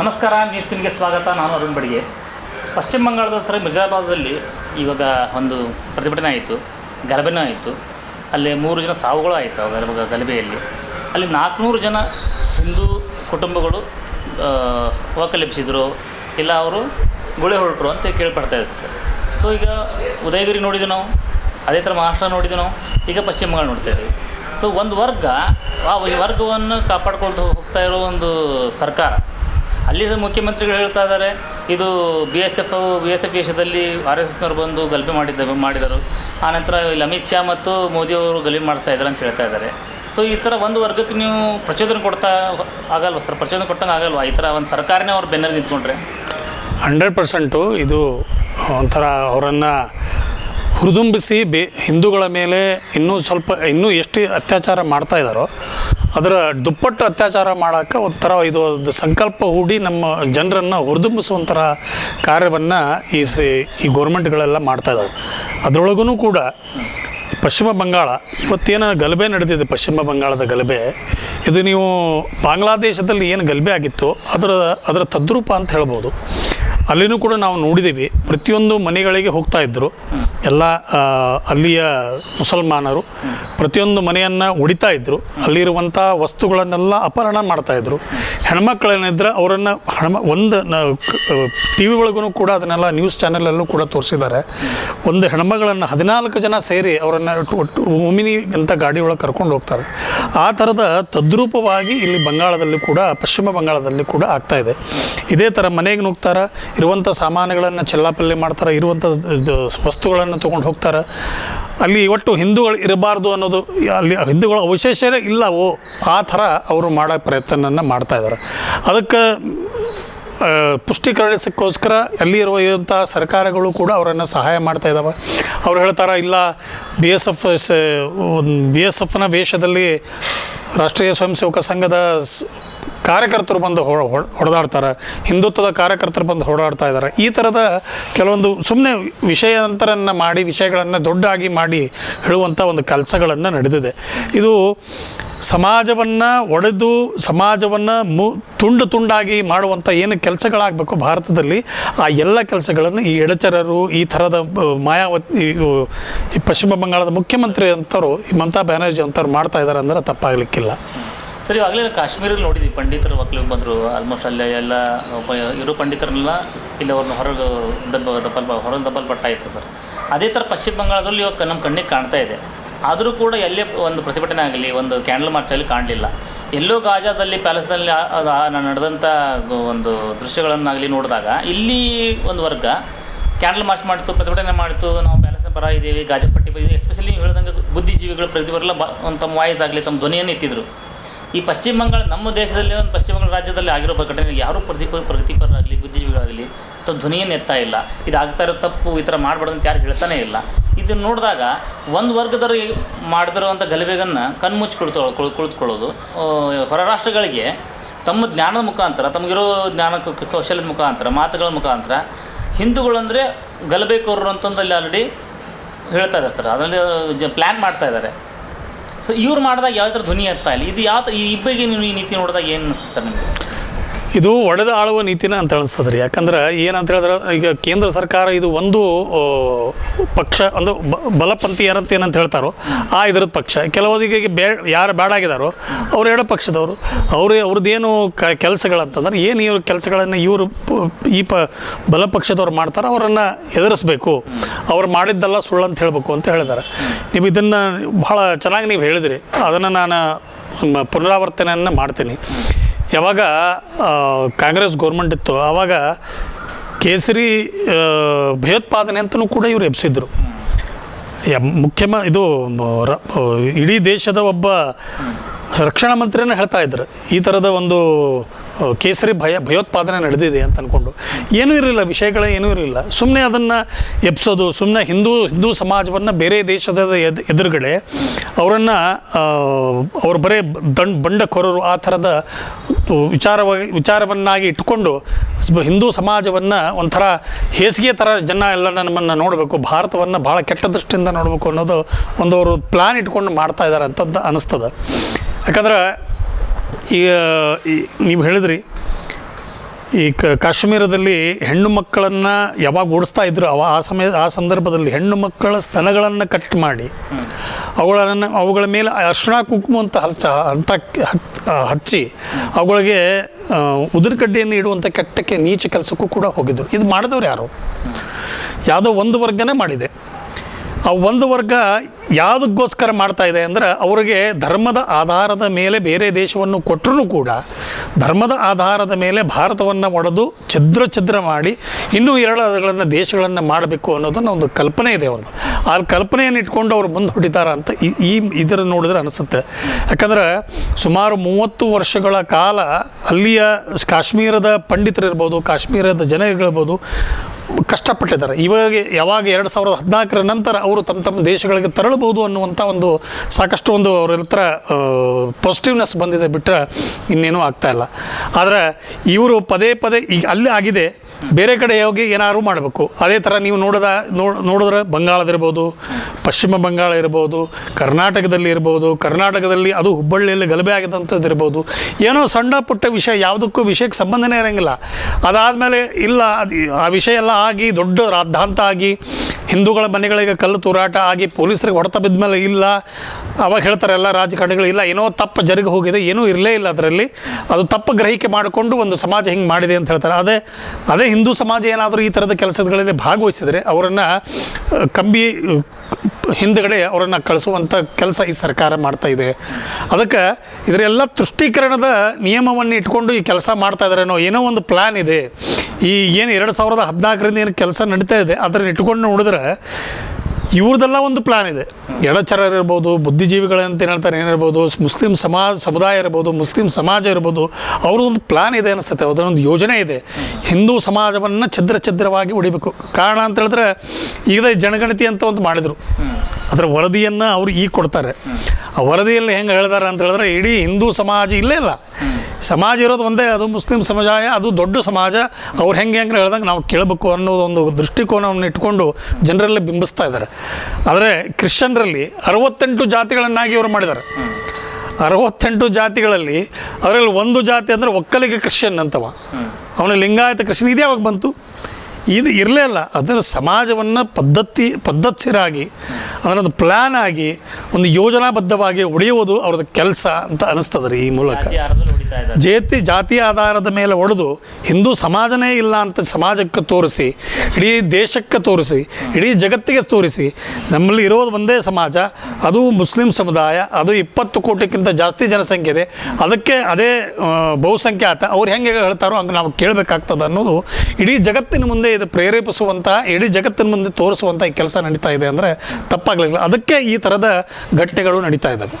ನಮಸ್ಕಾರ ನ್ಯೂಸ್ ಪಿನ್ಗೆ ಸ್ವಾಗತ. ನಾನು ಅರುಣ್ ಬಡಿಗೆ. ಪಶ್ಚಿಮ ಬಂಗಾಳದ ಸರಿ ಮುಜರಾಬಾದಲ್ಲಿ ಇವಾಗ ಒಂದು ಪ್ರತಿಭಟನೆ ಆಯಿತು ಗಲಭೆನೂ ಆಯಿತು. ಅಲ್ಲಿ ಮೂರು ಜನ ಸಾವುಗಳು ಆಯಿತು ಅವಾಗ ಗಲಭೆ ಗಲಭೆಯಲ್ಲಿ. ಅಲ್ಲಿ ನಾಲ್ಕುನೂರು ಜನ ಹಿಂದೂ ಕುಟುಂಬಗಳು ಆ, ವಾಕಲೆಬ್ಸಿದ್ರು ಇಲ್ಲ ಅವರು ಗುಳೆ ಹೊರಟರು ಅಂತ ಕೇಳ್ಪಡ್ತಾ ಇದೆ ಸರ್. ಸೊ ಈಗ ಉದಯಗಿರಿ ನೋಡಿದ್ವಿ ನಾವು. ಅದೇ ಥರ ಮಹಾರಾಷ್ಟ್ರ ನೋಡಿದ್ವಿ ನಾವು. ಈಗ ಪಶ್ಚಿಮ ಬಂಗಾಳ ನೋಡ್ತಾ ಇದ್ದೀವಿ ಸೊ ಒಂದು ವರ್ಗ ಆ ವರ್ಗವನ್ನು ಕಾಪಾಡ್ಕೊಳ್ತಾ ಹೋಗ್ತಾ ಇರೋ ಒಂದು ಸರ್ಕಾರ ಅಲ್ಲಿ ಮುಖ್ಯಮಂತ್ರಿಗಳು ಹೇಳ್ತಾ ಇದ್ದಾರೆ, ಇದು B S F B S F ದೇಶದಲ್ಲಿ ಆರ್ ಎಸ್ ಎಸ್ನವರು ಬಂದು ಗಲಭೆ ಮಾಡಿದ್ದ, ಮಾಡಿದರು. ಆನಂತರ ಇಲ್ಲಿ ಅಮಿತ್ ಶಾ ಮತ್ತು ಮೋದಿಯವರು ಗಲಭೆ ಮಾಡ್ತಾ ಇದ್ದಾರೆ ಅಂತ ಹೇಳ್ತಾ ಇದ್ದಾರೆ. ಸೊ ಈ ಥರ ಒಂದು ವರ್ಗಕ್ಕೆ ನೀವು ಪ್ರಚೋದನೆ ಕೊಡ್ತಾ ಆಗಲ್ವ ಸರ್? ಪ್ರಚೋದನೆ ಕೊಟ್ಟಂಗೆ ಆಗಲ್ವಾ? ಈ ಥರ ಒಂದು ಸರ್ಕಾರನೇ ಅವ್ರ ಬೆನ್ನಲ್ಲಿ ನಿಂತ್ಕೊಂಡ್ರೆ? ಹಂಡ್ರೆಡ್ ಪರ್ಸೆಂಟು ಇದು ಒಂಥರ ಅವರನ್ನು ಹುರಿದುಂಬಿಸಿ ಬೇ ಹಿಂದೂಗಳ ಮೇಲೆ ಇನ್ನೂ ಸ್ವಲ್ಪ, ಇನ್ನೂ ಎಷ್ಟು ಅತ್ಯಾಚಾರ ಮಾಡ್ತಾ ಇದ್ದಾರೋ ಅದರ ದುಪ್ಪಟ್ಟು ಅತ್ಯಾಚಾರ ಮಾಡೋಕ್ಕೆ ಒಂಥರ ಇದು ಒಂದು ಸಂಕಲ್ಪ ಹೂಡಿ ನಮ್ಮ ಜನರನ್ನು ಹುರಿದುಂಬಿಸುವಂಥರ ಕಾರ್ಯವನ್ನು ಈ ಸಿ, ಈ ಗೋರ್ಮೆಂಟ್ಗಳೆಲ್ಲ ಮಾಡ್ತಾ ಇದ್ದಾವೆ ಅದರೊಳಗೂ ಕೂಡ ಪಶ್ಚಿಮ ಬಂಗಾಳ, ಇವತ್ತೇನು ಗಲಭೆ ನಡೆದಿದೆ ಪಶ್ಚಿಮ ಬಂಗಾಳದ ಗಲಭೆ. ಇದು ನೀವು ಬಾಂಗ್ಲಾದೇಶದಲ್ಲಿ ಏನು ಗಲಭೆ ಆಗಿತ್ತು, ಅದರ ಅದರ ತದ್ರೂಪ ಅಂತ ಹೇಳ್ಬೋದು. ಅಲ್ಲಿನೂ ಕೂಡ ನಾವು ನೋಡಿದ್ದೀವಿ ಪ್ರತಿಯೊಂದು ಮನೆಗಳಿಗೆ ಹೋಗ್ತಾ ಇದ್ದರು ಎಲ್ಲ ಅಲ್ಲಿಯ ಮುಸಲ್ಮಾನರು ಪ್ರತಿಯೊಂದು ಮನೆಯನ್ನು ಹೊಡಿತಾ ಇದ್ದರು ಅಲ್ಲಿರುವಂಥ ವಸ್ತುಗಳನ್ನೆಲ್ಲ ಅಪಹರಣ ಮಾಡ್ತಾ ಇದ್ರು. ಹೆಣ್ಮಕ್ಳೇನಿದ್ರೆ ಅವರನ್ನು ಹಣ, ಒಂದು ಟಿ ವಿ ಒಳಗೂ ಕೂಡ ಅದನ್ನೆಲ್ಲ ನ್ಯೂಸ್ ಚಾನಲಲ್ಲೂ ಕೂಡ ತೋರಿಸಿದ್ದಾರೆ. ಒಂದು ಹೆಣ್ಮಗಳನ್ನು ಹದಿನಾಲ್ಕು ಜನ ಸೇರಿ ಅವರನ್ನು ಒಟ್ಟು ಒಮಿನಿ ಅಂತ ಗಾಡಿ ಒಳಗೆ ಕರ್ಕೊಂಡು ಹೋಗ್ತಾರೆ. ಆ ಥರದ ತದ್ರೂಪವಾಗಿ ಇಲ್ಲಿ ಬಂಗಾಳದಲ್ಲಿ ಕೂಡ, ಪಶ್ಚಿಮ ಬಂಗಾಳದಲ್ಲಿ ಕೂಡ ಆಗ್ತಾ ಇದೆ. ಇದೇ ಥರ ಮನೆಗೆ ನುಗ್ತಾರೆ ಇರುವಂಥ ಸಾಮಾನುಗಳನ್ನು ಚೆಲ್ಲಾಪಲ್ಲಿ ಮಾಡ್ತಾರೆ, ಇರುವಂಥ ವಸ್ತುಗಳನ್ನು ತೊಗೊಂಡು ಹೋಗ್ತಾರೆ. ಅಲ್ಲಿ ಒಟ್ಟು ಹಿಂದೂಗಳು ಇರಬಾರ್ದು ಅನ್ನೋದು ಅಲ್ಲಿ ಹಿಂದೂಗಳ ಅವಶೇಷನೇ ಇಲ್ಲವೋ, ಆ ಥರ ಅವರು ಮಾಡೋ ಪ್ರಯತ್ನವನ್ನು ಮಾಡ್ತಾ ಇದ್ದಾರೆ ಅದಕ್ಕೆ ಪುಷ್ಟೀಕರಣಕ್ಕೋಸ್ಕರ ಇರುವಂಥ ಸರ್ಕಾರಗಳು ಕೂಡ ಅವರನ್ನು ಸಹಾಯ ಮಾಡ್ತಾ ಇದ್ದಾವೆ ಅವ್ರು ಹೇಳ್ತಾರೆ, ಇಲ್ಲ B S F B S ಎಫ್ನ ವೇಷದಲ್ಲಿ ರಾಷ್ಟ್ರೀಯ ಸ್ವಯಂ ಸೇವಕ ಸಂಘದ ಕಾರ್ಯಕರ್ತರು ಬಂದು ಹೊಡೆದಾಡ್ತಾರೆ, ಹಿಂದುತ್ವದ ಕಾರ್ಯಕರ್ತರು ಬಂದು ಹೊಡೆದಾಡ್ತಾ ಇದ್ದಾರೆ. ಈ ಥರದ ಕೆಲವೊಂದು ಸುಮ್ಮನೆ ವಿಷಯಾಂತರನ್ನು ಮಾಡಿ, ವಿಷಯಗಳನ್ನು ದೊಡ್ಡಾಗಿ ಮಾಡಿ ಹೇಳುವಂಥ ಒಂದು ಕೆಲಸಗಳನ್ನು ನಡೆದಿದೆ. ಇದು ಸಮಾಜವನ್ನು ಒಡೆದು, ಸಮಾಜವನ್ನು ಮು, ತುಂಡು ತುಂಡಾಗಿ ಮಾಡುವಂಥ ಏನು ಕೆಲಸಗಳಾಗಬೇಕು ಭಾರತದಲ್ಲಿ, ಆ ಎಲ್ಲ ಕೆಲಸಗಳನ್ನು ಈ ಎಡಚರರು, ಈ ಥರದ ಮಾಯಾವತಿ ಈ ಪಶ್ಚಿಮ ಬಂಗಾಳದ ಮುಖ್ಯಮಂತ್ರಿ ಈ ಮಮತಾ ಬ್ಯಾನರ್ಜಿ ಅಂತವ್ರು ಮಾಡ್ತಾ ಇದ್ದಾರೆ ಅಂದ್ರೆ ತಪ್ಪಾಗಲಿಕ್ಕಿಲ್ಲ. ಸರಿ ಆಗಲೇ ಕಾಶ್ಮೀರಲ್ಲಿ ನೋಡಿದ್ವಿ, ಪಂಡಿತರ ಒಕ್ಕಲಿಗೆ ಬಂದರು ಆಲ್ಮೋಸ್ಟ್ ಅಲ್ಲೇ ಎಲ್ಲ ಇರೋ ಪಂಡಿತರನ್ನೆಲ್ಲ ಇಲ್ಲಿ ಅವ್ರನ್ನ ಹೊರಗೆ ದಬ್ಬ ದಬ್ಬಲ್ ಹೊರಗೆ ದಬ್ಬಲ್ ಪಟ್ಟಾಯಿತು ಸರ್. ಅದೇ ಥರ ಪಶ್ಚಿಮ ಬಂಗಾಳದಲ್ಲಿ ಇವಾಗ ನಮ್ಮ ಕಣ್ಣಿಗೆ ಕಾಣ್ತಾ ಇದೆ. ಆದರೂ ಕೂಡ ಎಲ್ಲೇ ಒಂದು ಪ್ರತಿಭಟನೆ ಆಗಲಿ, ಒಂದು ಕ್ಯಾಂಡಲ್ ಮಾರ್ಚಲ್ಲಿ ಕಾಣಲಿಲ್ಲ. ಎಲ್ಲೋ ಗಾಜಾದಲ್ಲಿ, ಪ್ಯಾಲೇಸ್ನಲ್ಲಿ ಅದು ನಡೆದಂಥ ಒಂದು ದೃಶ್ಯಗಳನ್ನಾಗಲಿ ನೋಡಿದಾಗ, ಇಲ್ಲಿ ಒಂದು ವರ್ಗ ಕ್ಯಾಂಡಲ್ ಮಾರ್ಚ್ ಮಾಡಿತು ಪ್ರತಿಭಟನೆ ಮಾಡಿತು ನಾವು ಪ್ಯಾಲೇಸ್ನ ಪರ ಇದ್ದೀವಿ ಗಾಜಪಟ್ಟಿ ಎಸ್ಪೆಷಲಿ ನೀವು ಹೇಳ್ದಂಗೆ ಬುದ್ಧಿಜೀವಿಗಳು ಪ್ರತಿಭೆಲ್ಲ ಬ, ಒಂದು ತಮ್ಮ ವಾಯ್ಸ್ ಆಗಲಿ, ತಮ್ಮ ಧ್ವನಿಯನ್ನು ಎತ್ತಿದ್ರು. ಈ ಪಶ್ಚಿಮ ಬಂಗಾಳ ನಮ್ಮ ದೇಶದಲ್ಲಿ ಒಂದು ಪಶ್ಚಿಮ ಬಂಗಾಳ ರಾಜ್ಯದಲ್ಲಿ ಆಗಿರೋ ಘಟನೆ ಯಾರೂ ಪ್ರತಿಪ ಪ್ರಗತಿಪರರಾಗಲಿ, ಬುದ್ಧಿಜೀವಿಗಳಾಗಲಿ ಅಥವಾ ಧ್ವನಿಯನ್ನು ಎತ್ತಾ ಇಲ್ಲ. ಇದು ಆಗ್ತಾ ಇರೋ ತಪ್ಪು, ಈ ಥರ ಮಾಡಬಾರ್ದು ಅಂತ ಯಾರು ಹೇಳ್ತಾನೆ ಇಲ್ಲ. ಇದನ್ನು ನೋಡಿದಾಗ ಒಂದು ವರ್ಗದವರು ಮಾಡಿದಿರುವಂಥ ಗಲಭೆಗನ್ನು ಕಣ್ಮುಚ್ಚಿ ಕುಳಿತು ಕುಳ್- ಕುಳಿತುಕೊಳ್ಳೋದು. ಹೊರ ರಾಷ್ಟ್ರಗಳಿಗೆ ತಮ್ಮ ಜ್ಞಾನದ ಮುಖಾಂತರ, ತಮಗಿರೋ ಜ್ಞಾನ ಕೌಶಲ್ಯದ ಮುಖಾಂತರ, ಮಾತುಗಳ ಮುಖಾಂತರ ಹಿಂದೂಗಳಂದರೆ ಗಲಭೆಕೋರರು ಅಂತಂದಲ್ಲಿ ಆಲ್ರೆಡಿ ಹೇಳ್ತಾ ಇದ್ದಾರೆ ಸರ್ ಅದರಲ್ಲಿ ಜ ಪ್ಲ್ಯಾನ್ ಮಾಡ್ತಾ ಇದ್ದಾರೆ ಇವ್ರು ಮಾಡಿದಾಗ ಯಾವ ಥರ ಧ್ವನಿ ಎತ್ತಾ ಇಲ್ಲ? ಇದು ಯಾವ ಈ ಇಬ್ಬರಿಗೆ ನೀವು ಈ ನೀತಿ ನೋಡಿದಾಗ ಏನು ಅನಿಸುತ್ತೆ ಸರ್ ನಿಮಗೆ? ಇದು ಒಡೆದ ಆಳುವ ನೀತಿನ ಅಂತ ಅನಿಸ್ತದೆ ರೀ ಯಾಕಂದ್ರೆ ಏನಂತ ಹೇಳಿದ್ರೆ, ಈಗ ಕೇಂದ್ರ ಸರ್ಕಾರ ಇದು ಒಂದು ಪಕ್ಷ, ಒಂದು ಬ- ಬಲಪಂಥಿ ಏನಂತ ಹೇಳ್ತಾರೋ, ಆ ಇದ್ರದ್ದು ಪಕ್ಷ. ಕೆಲವೊಂದಿಗೆ ಬೇ, ಯಾರು ಬೇಡಾಗಿದ್ದಾರೋ ಅವ್ರು ಎರಡು ಪಕ್ಷದವರು. ಅವರೇ, ಅವ್ರದ್ದೇನು ಕ, ಕೆಲಸಗಳಂತಂದ್ರೆ, ಏನು ಇವ್ರ ಕೆಲಸಗಳನ್ನು ಇವರು ಈ ಪ, ಬಲಪಕ್ಷದವ್ರು ಮಾಡ್ತಾರೆ, ಅವರನ್ನು ಎದುರಿಸ್ಬೇಕು. ಅವ್ರು ಮಾಡಿದ್ದೆಲ್ಲ ಸುಳ್ಳು ಅಂತ ಹೇಳಬೇಕು ಅಂತ ಹೇಳಿದ್ದಾರೆ ನೀವು ಇದನ್ನು ಭಾಳ ಚೆನ್ನಾಗಿ ನೀವು ಹೇಳಿದಿರಿ. ಅದನ್ನು ನಾನು ಪುನರಾವರ್ತನೆಯನ್ನು ಮಾಡ್ತೀನಿ. ಯಾವಾಗ ಕಾಂಗ್ರೆಸ್ ಗೌರ್ಮೆಂಟ್ ಇತ್ತು ಆವಾಗ ಕೇಸರಿ ಭಯೋತ್ಪಾದನೆ ಅಂತಲೂ ಕೂಡ ಇವರು ಎಬ್ಸಿದ್ರು. ಮುಖ್ಯಮ, ಇದು ಇಡೀ ದೇಶದ ಒಬ್ಬ ರಕ್ಷಣಾ ಮಂತ್ರಿನೇ ಹೇಳ್ತಾ ಇದ್ರು. ಈ ಥರದ ಒಂದು ಕೇಸರಿ ಭಯ, ಭಯೋತ್ಪಾದನೆ ನಡೆದಿದೆ ಅಂತ ಅಂದ್ಕೊಂಡು ಏನೂ ಇರಲಿಲ್ಲ, ವಿಷಯಗಳೇ ಏನೂ ಇರಲಿಲ್ಲ. ಸುಮ್ಮನೆ ಅದನ್ನು ಎಪ್ಸೋದು ಸುಮ್ಮನೆ ಹಿಂದೂ ಹಿಂದೂ ಸಮಾಜವನ್ನು ಬೇರೆ ದೇಶದ ಎದ್, ಎದುರುಗಡೆ ಅವರನ್ನು ಅವ್ರು ಬರೇ ದಂಡ್ ಬಂಡಕೋರರು ಆ ಥರದ ವಿಚಾರವಾಗಿ, ವಿಚಾರವನ್ನಾಗಿ ಇಟ್ಟುಕೊಂಡು ಹಿಂದೂ ಸಮಾಜವನ್ನು ಒಂಥರ ಹೇಸಿಗೆ ಥರ ಜನ ಎಲ್ಲ ನಮ್ಮನ್ನು ನೋಡಬೇಕು, ಭಾರತವನ್ನು ಭಾಳ ಕೆಟ್ಟ ದೃಷ್ಟಿಯಿಂದ ನೋಡಬೇಕು ಅನ್ನೋದು ಒಂದು ಅವರು ಪ್ಲ್ಯಾನ್ ಇಟ್ಕೊಂಡು ಮಾಡ್ತಾ ಇದ್ದಾರೆ ಅಂತಂದು ಅನ್ನಿಸ್ತದೆ ಯಾಕಂದ್ರೆ ಈಗ ನೀವು ಹೇಳಿದ್ರಿ ಈ ಕ ಕಾಶ್ಮೀರದಲ್ಲಿ ಹೆಣ್ಣು ಮಕ್ಕಳನ್ನು ಯಾವಾಗ ಓಡಿಸ್ತಾ ಇದ್ರು ಅವ ಆ ಸಮಯ ಆ ಸಂದರ್ಭದಲ್ಲಿ ಹೆಣ್ಣು ಮಕ್ಕಳ ಸ್ತನಗಳನ್ನು ಕಟ್ ಮಾಡಿ ಅವುಗಳನ್ನು ಅವುಗಳ ಮೇಲೆ ಅರ್ಶಿಣ ಕುಂಕುಮ ಅಂತ ಹಚ್ಚ ಅಂತ ಹಚ್ಚಿ ಅವುಗಳಿಗೆ ಆ, ಉದುರು ಕಡ್ಡಿಯನ್ನು ಇಡುವಂಥ ಕೆಟ್ಟಕ್ಕೆ ನೀಚ ಕೆಲಸಕ್ಕೂ ಕೂಡ ಹೋಗಿದ್ದರು ಇದು ಮಾಡಿದವ್ರು ಯಾರು? ಯಾವುದೋ ಒಂದು ವರ್ಗನೇ ಮಾಡಿದೆ. ಆ ಒಂದು ವರ್ಗ ಯಾವುದಕ್ಕೋಸ್ಕರ ಮಾಡ್ತಾ ಇದೆ ಅಂದರೆ ಅವರಿಗೆ ಧರ್ಮದ ಆಧಾರದ ಮೇಲೆ ಬೇರೆ ದೇಶವನ್ನು ಕೊಟ್ಟರೂ ಕೂಡ ಧರ್ಮದ ಆಧಾರದ ಮೇಲೆ ಭಾರತವನ್ನು ಒಡೆದು ಛಿದ್ರ ಛಿದ್ರ ಮಾಡಿ ಇನ್ನೂ ಎರಡಗಳನ್ನು ದೇಶಗಳನ್ನು ಮಾಡಬೇಕು ಅನ್ನೋದನ್ನು ಒಂದು ಕಲ್ಪನೆ ಇದೆ ಅವ್ರದ್ದು. ಆ ಕಲ್ಪನೆಯನ್ನು ಇಟ್ಕೊಂಡು ಅವ್ರು ಮುಂದೆ ಹೊಡಿತಾರ ಅಂತ ಈ ಇದರ ನೋಡಿದ್ರೆ ಅನಿಸುತ್ತೆ. ಯಾಕಂದ್ರೆ ಸುಮಾರು ಮೂವತ್ತು ವರ್ಷಗಳ ಕಾಲ ಅಲ್ಲಿಯ ಕಾಶ್ಮೀರದ ಪಂಡಿತರಿರ್ಬೋದು ಕಾಶ್ಮೀರದ ಜನಗಳಿರ್ಬೋದು ಕಷ್ಟಪಟ್ಟಿದ್ದಾರೆ. ಇವಾಗ ಯಾವಾಗ ಎರಡು ಸಾವಿರದ ಹದಿನಾಲ್ಕರ ನಂತರ ಅವರು ತಮ್ಮ ತಮ್ಮ ದೇಶಗಳಿಗೆ ತೆರಳಬಹುದು ಅನ್ನುವಂಥ ಒಂದು ಸಾಕಷ್ಟು ಒಂದು ಅವ್ರ ಹತ್ರ ಪಾಸಿಟಿವ್ನೆಸ್ ಬಂದಿದೆ ಬಿಟ್ಟರೆ ಇನ್ನೇನೂ ಇಲ್ಲ. ಆದರೆ ಇವರು ಪದೇ ಪದೇ ಈಗ ಅಲ್ಲೇ ಆಗಿದೆ. ಬೇರೆ ಕಡೆ ಹೋಗಿ ಏನಾದ್ರು ಮಾಡಬೇಕು. ಅದೇ ಥರ ನೀವು ನೋಡಿದ ನೋಡ್ ನೋಡಿದ್ರೆ ಬಂಗಾಳದಿರ್ಬೋದು ಪಶ್ಚಿಮ ಬಂಗಾಳ ಇರ್ಬೋದು, ಕರ್ನಾಟಕದಲ್ಲಿ ಇರ್ಬೋದು, ಕರ್ನಾಟಕದಲ್ಲಿ ಅದು ಹುಬ್ಬಳ್ಳಿಯಲ್ಲಿ ಗಲಭೆ ಆಗಿದಂಥದ್ದು ಇರ್ಬೋದು. ಏನೋ ಸಣ್ಣ ಪುಟ್ಟ ವಿಷಯ, ಯಾವುದಕ್ಕೂ ವಿಷಯಕ್ಕೆ ಸಂಬಂಧನೇ ಇರೋಂಗಿಲ್ಲ. ಅದಾದಮೇಲೆ ಇಲ್ಲ, ಅದು ಆ ವಿಷಯ ಎಲ್ಲ ಆಗಿ, ದೊಡ್ಡ ರಾದ್ಧಾಂತ ಆಗಿ, ಹಿಂದೂಗಳ ಮನೆಗಳಿಗೆ ಕಲ್ಲು ತೂರಾಟ ಆಗಿ, ಪೊಲೀಸರಿಗೆ ಹೊಡೆತ ಬಿದ್ದ ಮೇಲೆ ಇಲ್ಲ, ಅವಾಗ ಹೇಳ್ತಾರೆ ಎಲ್ಲ ರಾಜಕಾರಣಿಗಳು, ಇಲ್ಲ, ಏನೋ ತಪ್ಪು ಜರುಗಿ ಹೋಗಿದೆ, ಏನೂ ಇರಲೇ ಇಲ್ಲ ಅದರಲ್ಲಿ. ಅದು ತಪ್ಪು ಗ್ರಹಿಕೆ ಮಾಡಿಕೊಂಡು ಒಂದು ಸಮಾಜ ಹಿಂಗೆ ಮಾಡಿದೆ ಅಂತ ಹೇಳ್ತಾರೆ. ಅದೇ ಅದೇ ಹಿಂದೂ ಸಮಾಜ ಏನಾದರೂ ಈ ಥರದ ಕೆಲಸಗಳಲ್ಲಿ ಭಾಗವಹಿಸಿದರೆ ಅವರನ್ನು ಕಂಬಿ ಹಿಂದಗಡೆ ಹಿಂದುಗಡೆ ಅವರನ್ನು ಕಳಿಸುವಂಥ ಕೆಲಸ ಈ ಸರ್ಕಾರ ಮಾಡ್ತಾ ಇದೆ. ಅದಕ್ಕೆ ಇದರೆಲ್ಲ ತುಷ್ಟೀಕರಣದ ನಿಯಮವನ್ನು ಇಟ್ಕೊಂಡು ಈ ಕೆಲಸ ಮಾಡ್ತಾ ಇದ್ದಾರೇನೋ ಏನೋ ಒಂದು ಪ್ಲ್ಯಾನ್ ಇದೆ. ಈ ಏನು ಎರಡು ಸಾವಿರದ ಹದಿನಾಲ್ಕರಿಂದ ಏನು ಕೆಲಸ ನಡೀತಾ ಇದೆ ಅದನ್ನು ಇಟ್ಕೊಂಡು ನೋಡಿದ್ರೆ ಇವ್ರದ್ದೆಲ್ಲ ಒಂದು ಪ್ಲಾನ್ ಇದೆ. ಎಡಚರರು ಇರ್ಬೋದು ಬುದ್ಧಿಜೀವಿಗಳಂತ ಏನ್ ಹೇಳ್ತಾರೆ ಏನಿರ್ಬೋದು ಮುಸ್ಲಿಂ ಸಮಾಜ, ಸಮುದಾಯ ಇರ್ಬೋದು, ಮುಸ್ಲಿಂ ಸಮಾಜ ಇರ್ಬೋದು ಅವ್ರದ್ದೊಂದು ಪ್ಲಾನ್ ಇದೆ ಅನಿಸುತ್ತೆ. ಅದರೊಂದು ಯೋಜನೆ ಇದೆ. ಹಿಂದೂ ಸಮಾಜವನ್ನು ಛಿದ್ರ ಛಿದ್ರವಾಗಿ ಉಡಿಬೇಕು ಕಾರಣ ಅಂತ ಹೇಳಿದ್ರೆ, ಈಗ ಜನಗಣತಿ ಅಂತ ಒಂದು ಮಾಡಿದರು. ಅದರ ವರದಿಯನ್ನು ಅವರು ಈಗ ಕೊಡ್ತಾರೆ. ಆ ವರದಿಯಲ್ಲಿ ಹೆಂಗೆ ಹೇಳಿದಾರೆ ಅಂತ ಹೇಳಿದ್ರೆ, ಇಡೀ ಹಿಂದೂ ಸಮಾಜ ಇಲ್ಲೇ ಇಲ್ಲ. ಸಮಾಜ ಇರೋದು ಒಂದೇ, ಅದು ಮುಸ್ಲಿಂ ಸಮುದಾಯ, ಅದು ದೊಡ್ಡ ಸಮಾಜ. ಅವ್ರು ಹೆಂಗೆ ಹೆಂಗೆ ಹೇಳ್ದಂಗೆ ನಾವು ಕೇಳಬೇಕು ಅನ್ನೋದು ಒಂದು ದೃಷ್ಟಿಕೋನವನ್ನು ಇಟ್ಕೊಂಡು ಜನರಲ್ಲಿ ಬಿಂಬಿಸ್ತಾ ಇದ್ದಾರೆ. ಆದರೆ ಕ್ರಿಶ್ಚನ್ರಲ್ಲಿ ಅರವತ್ತೆಂಟು ಜಾತಿಗಳನ್ನಾಗಿ ಅವರು ಮಾಡಿದ್ದಾರೆ. ಅರವತ್ತೆಂಟು ಜಾತಿಗಳಲ್ಲಿ ಅದರಲ್ಲಿ ಒಂದು ಜಾತಿ ಅಂದರೆ ಒಕ್ಕಲಿಗ ಕ್ರಿಶ್ಚಿಯನ್ ಅಂತವ. ಅವನ ಲಿಂಗಾಯತ ಕ್ರಿಶ್ಚಿಯನ್. ಇದು ಯಾವಾಗ ಬಂತು? ಇದು ಇರಲೇ ಇಲ್ಲ ಅದರ ಸಮಾಜವನ್ನು ಪದ್ಧತಿ ಪದ್ಧತಿರಾಗಿ ಒಂದು ಪ್ಲ್ಯಾನ್ ಆಗಿ ಒಂದು ಯೋಜನಾಬದ್ಧವಾಗಿ ಒಡೆಯುವುದು ಅವ್ರದ್ದು ಕೆಲಸ ಅಂತ ಅನಿಸ್ತದೆ ರೀ ಈ ಮೂಲಕ. ಜಾತಿ ಜಾತಿ ಆಧಾರದ ಮೇಲೆ ಒಡೆದು ಹಿಂದೂ ಸಮಾಜನೇ ಇಲ್ಲ ಅಂತ ಸಮಾಜಕ್ಕೆ ತೋರಿಸಿ ಇಡೀ ದೇಶಕ್ಕೆ ತೋರಿಸಿ ಇಡೀ ಜಗತ್ತಿಗೆ ತೋರಿಸಿ ನಮ್ಮಲ್ಲಿ ಇರೋದು ಒಂದೇ ಸಮಾಜ ಅದು ಮುಸ್ಲಿಂ ಸಮುದಾಯ ಅದು ಇಪ್ಪತ್ತು ಕೋಟಿಗಿಂತ ಜಾಸ್ತಿ ಜನಸಂಖ್ಯೆ ಇದೆ. ಅದಕ್ಕೆ ಅದೇ ಬಹುಸಂಖ್ಯಾತ ಅವ್ರು ಹೆಂಗೆ ಹೇಳ್ತಾರೋ ಹಂಗೆ ನಾವು ಕೇಳಬೇಕಾಗ್ತದೆ ಅನ್ನೋದು ಇಡೀ ಜಗತ್ತಿನ ಮುಂದೆ ಇದು ಪ್ರೇರೇಪಿಸುವಂತಹ ಇಡೀ ಜಗತ್ತಿನ ಮುಂದೆ ತೋರಿಸುವಂಥ ಕೆಲಸ ನಡೀತಾ ಇದೆ ಅಂದರೆ ತಪ್ಪಾಗಲಿಲ್ಲ. ಅದಕ್ಕೆ ಈ ಥರದ ಘಟನೆಗಳು ನಡೀತಾ ಇದ್ದಾವೆ.